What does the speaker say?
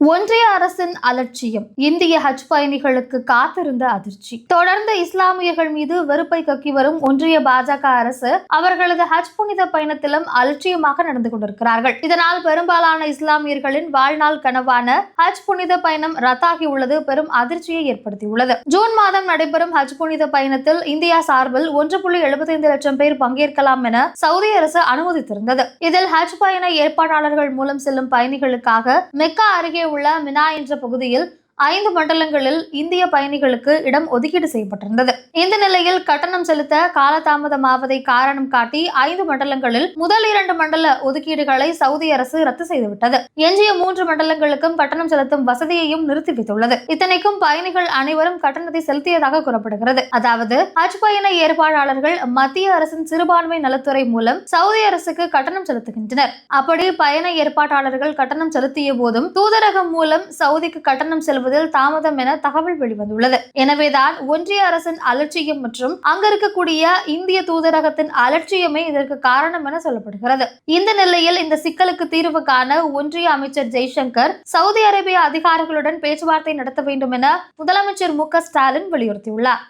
ஒன்றிய அரசின் அலட்சியம். இந்திய ஹஜ் பயணிகளுக்கு காத்திருந்த அதிர்ச்சி. தொடர்ந்து இஸ்லாமியர்கள் மீது வெறுப்பை கக்கி வரும் ஒன்றிய பாஜக அரசு அவர்களது ஹஜ் புனித பயணத்திலும் அலட்சியமாக நடந்து கொண்டிருக்கிறார்கள். இதனால் பெரும்பாலான இஸ்லாமியர்களின் வாழ்நாள் கனவான ஹஜ் புனித பயணம் ரத்தாகி உள்ளது பெரும் அதிர்ச்சியை ஏற்படுத்தியுள்ளது. ஜூன் மாதம் நடைபெறும் ஹஜ் புனித பயணத்தில் இந்தியா சார்பில் ஒன்று புள்ளி எழுபத்தைந்து லட்சம் பேர் பங்கேற்கலாம் என சவுதி அரசு அனுமதித்திருந்தது. இதில் ஹஜ் பயண ஏற்பாட்டாளர்கள் மூலம் செல்லும் பயணிகளுக்காக மெக்கா அருகே உள்ள மினா என்ற பகுதியில் ஐந்து மண்டலங்களில் இந்திய பயணிகளுக்கு இடம் ஒதுக்கீடு செய்யப்பட்டிருந்தது. இந்த நிலையில் கட்டணம் செலுத்த காலதாமதமாவதை காரணம் காட்டி ஐந்து மண்டலங்களில் முதல் இரண்டு மண்டல ஒதுக்கீடுகளை சவுதி அரசு ரத்து செய்துவிட்டது. எஞ்சிய மூன்று மண்டலங்களுக்கும் கட்டணம் செலுத்தும் வசதியையும் நிறுத்தி வைத்துள்ளது இத்தனைக்கும் பயணிகள் அனைவரும் கட்டணத்தை செலுத்தியதாக கூறப்படுகிறது. அதாவது ஹஜ் பயண ஏற்பாடாளர்கள் மத்திய அரசின் சிறுபான்மை நலத்துறை மூலம் சவுதி அரசுக்கு கட்டணம் செலுத்துகின்றனர். அப்படி பயண ஏற்பாட்டாளர்கள் கட்டணம் செலுத்திய போதும் தூதரகம் மூலம் சவுதிக்கு கட்டணம் செலுத்துவதில் தாமதம் என தகவல் வெளிவந்துள்ளது. எனவேதான் ஒன்றிய அரசின் அலட்சியம் மற்றும் அங்க இருக்கக்கூடிய இந்திய தூதரகத்தின் அலட்சியமே இதற்கு காரணம் என சொல்லப்படுகிறது. இந்த நிலையில் இந்த சிக்கலுக்கு தீர்வு காண ஒன்றிய அமைச்சர் ஜெய்சங்கர் சவுதி அரேபிய அதிகாரிகளுடன் பேச்சுவார்த்தை நடத்த வேண்டும் என முதலமைச்சர் மு க ஸ்டாலின் வலியுறுத்தியுள்ளார்.